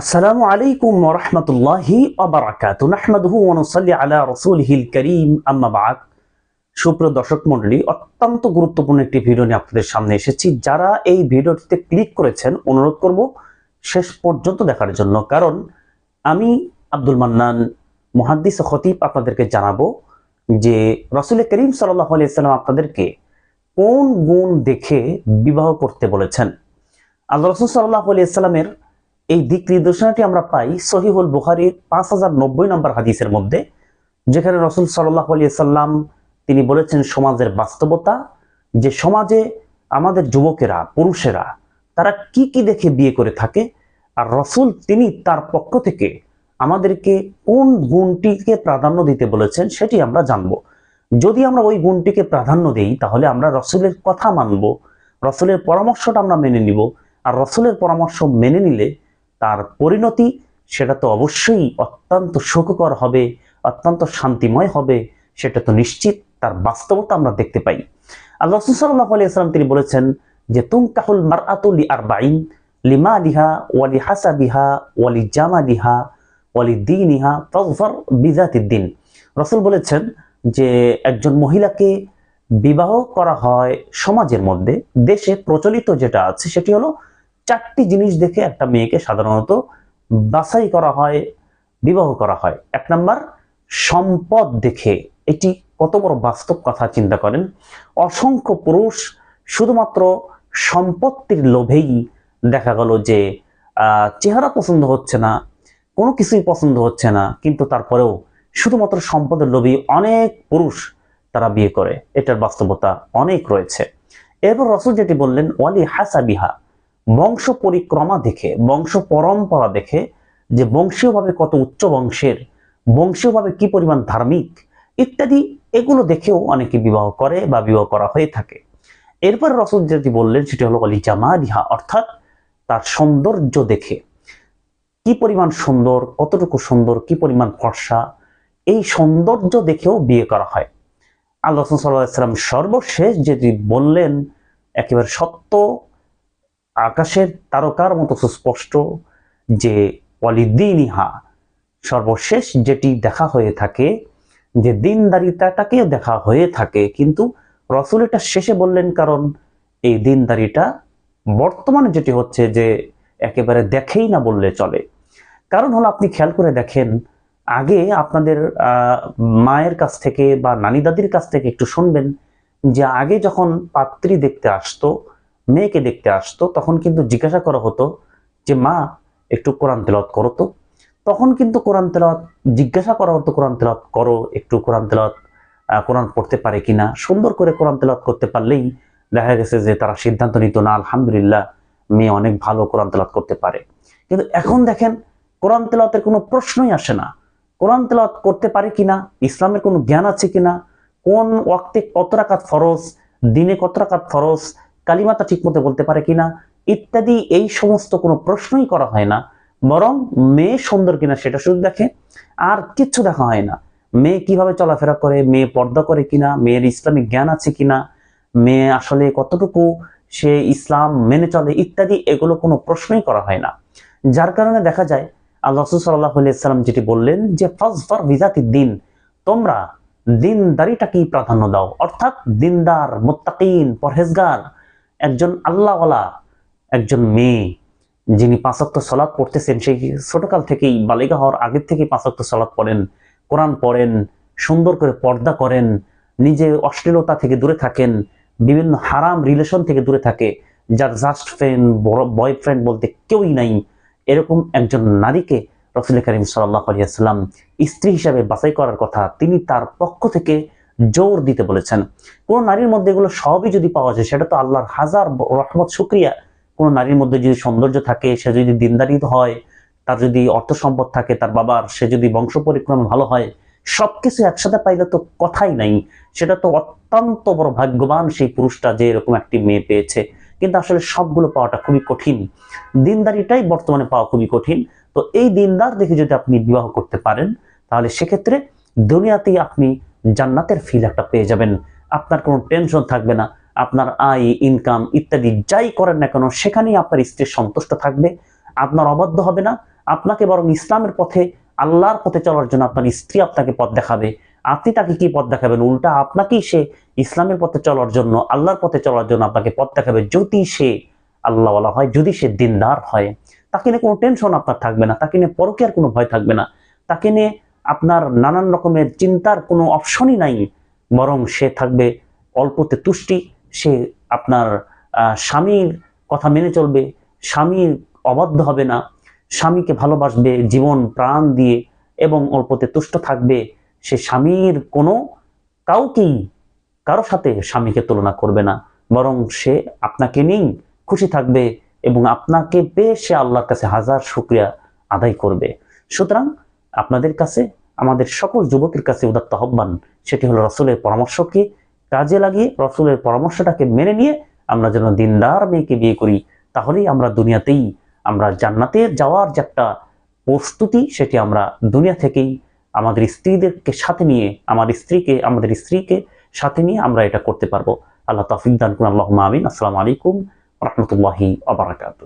আসসালামু আলাইকুম ওরহমতুল্লাহি আবরাকাত নাহমাদুহু ওয়া নুসাল্লি আলা রাসূলিহিল কারীম। আম্মা বাদ। সুপ্রিয় দর্শক মণ্ডলী, অত্যন্ত গুরুত্বপূর্ণ একটি ভিডিও নিয়ে আপনাদের সামনে এসেছি। যারা এই ভিডিওটিতে ক্লিক করেছেন, অনুরোধ করব শেষ পর্যন্ত দেখার জন্য। কারণ আমি আব্দুল মান্নান, মুহাদ্দিস খতিব আপনাদেরকে জানাব যে রসুল করিম সাল্লাহ আলিয়াল্লাম আপনাদেরকে কোন গুণ দেখে বিবাহ করতে বলেছেন। আল্লাহ রসুল সাল্লাহ আলিয়াল্লামের এই দিক নির্দেশনাটি আমরা পাই সহিহুল বুখারির পাঁচ হাজার নব্বই নম্বর হাদিসের মধ্যে, যেখানে রসুল সাল্লাহ আলিয়া সাল্লাম তিনি বলেছেন, সমাজের বাস্তবতা, যে সমাজে আমাদের যুবকেরা, পুরুষেরা, তারা কি কি দেখে বিয়ে করে থাকে, আর রসুল তিনি তার পক্ষ থেকে আমাদেরকে কোন গুণটিকে প্রাধান্য দিতে বলেছেন সেটি আমরা জানব। যদি আমরা ওই গুণটিকে প্রাধান্য দিই, তাহলে আমরা রসুলের কথা মানব, রসুলের পরামর্শটা আমরা মেনে নিব, আর রসুলের পরামর্শ মেনে নিলে তার পরিণতি, সেটা তো অবশ্যই অত্যন্ত সুখকর হবে, অত্যন্ত শান্তিময় হবে, সেটা তো নিশ্চিত, তার বাস্তবতা আমরা দেখতে পাই। আল্লাহ সাল্লাহ আলিয়াল্লাম তিনি বলেছেন যে তুম কাহুল মার আতুলি আর বাইন লিমা লিহা ওয়ালি হাসা বিহা ওয়ালি জামা লিহা ওয়ালি দিন ইহা তফর বিজাতিদ্দিন রসুল বলেছেন যে, একজন মহিলাকে বিবাহ করা হয় সমাজের মধ্যে, দেশে প্রচলিত যেটা আছে সেটি হলো চারটি জিনিস দেখে একটা মেয়েকে সাধারণত বাছাই করা হয়, বিবাহ করা হয়। এক নাম্বার, সম্পদ দেখে। এটি কত বড় বাস্তব কথা, চিন্তা করেন। অসংখ্য পুরুষ শুধুমাত্র সম্পত্তির লোভেই দেখা গেল যে চেহারা পছন্দ হচ্ছে না, কোনো কিছুই পছন্দ হচ্ছে না, কিন্তু তারপরেও শুধুমাত্র সম্পদের লোভী অনেক পুরুষ তারা বিয়ে করে। এটার বাস্তবতা অনেক রয়েছে। এরপর রসুল যেটি বললেন, ওয়ালি হাসাবিহা। বংশ পরিক্রমা দেখে বংশ পরম্পরা দেখে যে বংশীয়ভাবে কত উচ্চ বংশের, বংশীয়ভাবে কি পরিমাণ ধার্মিক ইত্যাদি, এগুলো দেখেও অনেকে বিবাহ করে বা বিবাহ করা হয়ে থাকে। এরপর রসুল যেটি বললেন, সেটি হলো অলি জামা রিহা অর্থাৎ তার সৌন্দর্য দেখে। কি পরিমাণ সুন্দর, কতটুকু সুন্দর, কি পরিমাণ ফর্সা, এই সৌন্দর্য দেখেও বিয়ে করা হয়। আল্লাহ সাল্লাম সর্বশেষ যেটি বললেন, একেবারে সত্য আকাশের তারকার মতো সুস্পষ্ট যে অলিদিনিহা সর্বশেষ যেটি দেখা হয়ে থাকে, যে দিনদারিতাটাকে দেখা হয়ে থাকে, কিন্তু রসুল এটা শেষে বললেন কারণ এই দিনদারিটা বর্তমানে যেটি হচ্ছে যে একেবারে দেখেই না বললে চলে। কারণ হলো আপনি খেয়াল করে দেখেন, আগে আপনাদের মায়ের কাছ থেকে বা নানি দাদির কাছ থেকে একটু শুনবেন যে আগে যখন পাত্রী দেখতে আসতো মেয়েকে দেখতে আসতো, তখন কিন্তু জিজ্ঞাসা করা হতো যে, মা, একটু কোরআন তেলাওয়াত করো তো। তখন কিন্তু কোরআন তেলাওয়াত, জিজ্ঞাসা করা হতো, কোরআন তেলাওয়াত করো, একটু কোরআন তেলাওয়াত কোরআন পড়তে পারে কিনা? সুন্দর করে কোরআন তেলাওয়াত করতে পারলেই দেখা গেছে যে, তারা সিদ্ধান্ত নিত, না, আলহামদুলিল্লাহ, মেয়ে অনেক ভালো কোরআন তেলাওয়াত করতে পারে। কিন্তু এখন দেখেন, কোরআন তেলাওয়াতের কোনো প্রশ্নই আসে না। কোরআন তেলাওয়াত করতে পারে কিনা? ইসলামের কোনো জ্ঞান আছে কিনা? কোন ওয়াক্তে কত রাকাত ফরজ? দিনে কত রাকাত ফরজ? কালিমাতা ঠিকমতো বলতে পারে কিনা, ইত্যাদি এই সমস্ত কোনো প্রশ্নই করা হয় না। বরং মেয়ে সুন্দর কিনা সেটা শুধু দেখে, আর কিচ্ছু দেখা হয় না। মেয়ে কীভাবে চলাফেরা করে, মেয়ে পর্দা করে কিনা, মেয়ের ইসলামিক জ্ঞান আছে কিনা, মেয়ে আসলে কতটুকু সে ইসলাম মেনে চলে, ইত্যাদি এগুলো কোনো প্রশ্নই করা হয় না। যার কারণে দেখা যায়, আল্লাহ সাল্লাহ সাল্লাম যেটি বললেন যে, ফজফর ভিজাতি দিন তোমরা দিনদারিটাকেই প্রাধান্য দাও। অর্থাৎ দিনদার, মোত্তাকিন, পরহেজগার একজন আল্লাহওয়ালা, একজন মেয়ে, যিনি পাঁচক্ত সলাৎ পড়তেছেন, সেই ছোটকাল থেকেই, বালিকা হওয়ার আগের থেকেই পাঁচক্ত সলাৎ পড়েন, কোরআন পড়েন, সুন্দর করে পর্দা করেন নিজে অশ্লীলতা থেকে দূরে থাকেন, বিভিন্ন হারাম রিলেশন থেকে দূরে থাকে, যার জাস্ট ফ্রেন্ড বয়ফ্রেন্ড বলতে কেউই নাই। এরকম একজন নারীকে রসুল করিম সাল্লাহ আলিয়াল্লাম স্ত্রী হিসাবে বাছাই করার কথা তিনি তার পক্ষ থেকে জোর দিতে বলেছেন। কোন নারীর মধ্যে এগুলো সবই যদি পাওয়া যায়, সেটা তো আল্লাহর হাজার রহমত, শুক্রিয়া। কোন নারীর মধ্যে যদি সৌন্দর্য থাকে, সে যদি দিনদারি হয়, তার যদি অর্থ সম্পদ থাকে, তার বাবার, সে যদি বংশ পরিক্রমা ভালো হয়, সবকিছু একসাথে পাইলে তো কথাই নাই। সেটা তো অত্যন্ত বড় ভাগ্যবান সেই পুরুষটা যে এরকম একটি মেয়ে পেয়েছে। কিন্তু আসলে সবগুলো পাওয়াটা খুবই কঠিন। দিনদারিটাই বর্তমানে পাওয়া খুবই কঠিন। তো এই দিনদার দেখে যদি আপনি বিবাহ করতে পারেন, তাহলে সেক্ষেত্রে দুনিয়াতেই আপনি জান্নাতের ফিল একটা পেয়ে যাবেন। আপনার কোনো টেনশন থাকবে না, আপনার আয় ইনকাম ইত্যাদি যাই করেন না কেন, সেখানেই আপনার স্ত্রী সন্তুষ্ট থাকবে, আপনার অবাধ্য হবে না, আপনাকে বরং ইসলামের পথে, আল্লাহর পথে চলার জন্য আপনার স্ত্রী আপনাকে পথ দেখাবে। আপনি তাকে কি পথ দেখাবেন? উল্টা আপনাকেই সে ইসলামের পথে চলার জন্য, আল্লাহর পথে চলার জন্য আপনাকে পথ দেখাবে যদি সে আল্লাহওয়ালা হয়, যদি সে দিনদার হয়। তাকে নিয়ে কোনো টেনশন আপনার থাকবে না, তাকে নিয়ে পরকীয়ার কোনো ভয় থাকবে না। তাকে নিয়ে আপনার নানান রকমের চিন্তার কোনো অপশনই নাই, বরং সে থাকবে অল্পতে তুষ্টি, সে আপনার স্বামীর কথা মেনে চলবে স্বামীর অবাধ্য হবে না, স্বামীকে ভালোবাসবে, জীবন, প্রাণ দিয়ে, এবং অল্পতে তুষ্ট থাকবে, সে স্বামীর কোনো কাউকেই কারও সাথে স্বামীকে তুলনা করবে না, বরং সে আপনাকে নিয়েই খুশি থাকবে, এবং আপনাকে পেয়ে সে আল্লাহর কাছে হাজার শুক্রিয়া আদায় করবে। সুতরাং আপনাদের কাছে, আমাদের সকল যুবকের কাছে উদাত্ত আহ্বান, সেটি হলো রসুলের পরামর্শকে কাজে লাগিয়ে, রসুলের পরামর্শটাকে মেনে নিয়ে আমরা যেন দিনদার মেয়েকে বিয়ে করি। তাহলেই আমরা দুনিয়াতেই, আমরা জান্নাতে যাওয়ার যে একটা প্রস্তুতি, সেটি আমরা দুনিয়া থেকেই আমাদের স্ত্রীদেরকে সাথে নিয়ে, আমার স্ত্রীকে, আমাদের স্ত্রীকে সাথে নিয়ে আমরা এটা করতে পারব। আল্লাহ তফিক দান করুন। আল্লাহ আমিন। আসসালামু আলাইকুম রহমতুল্লাহি আবরাকাতু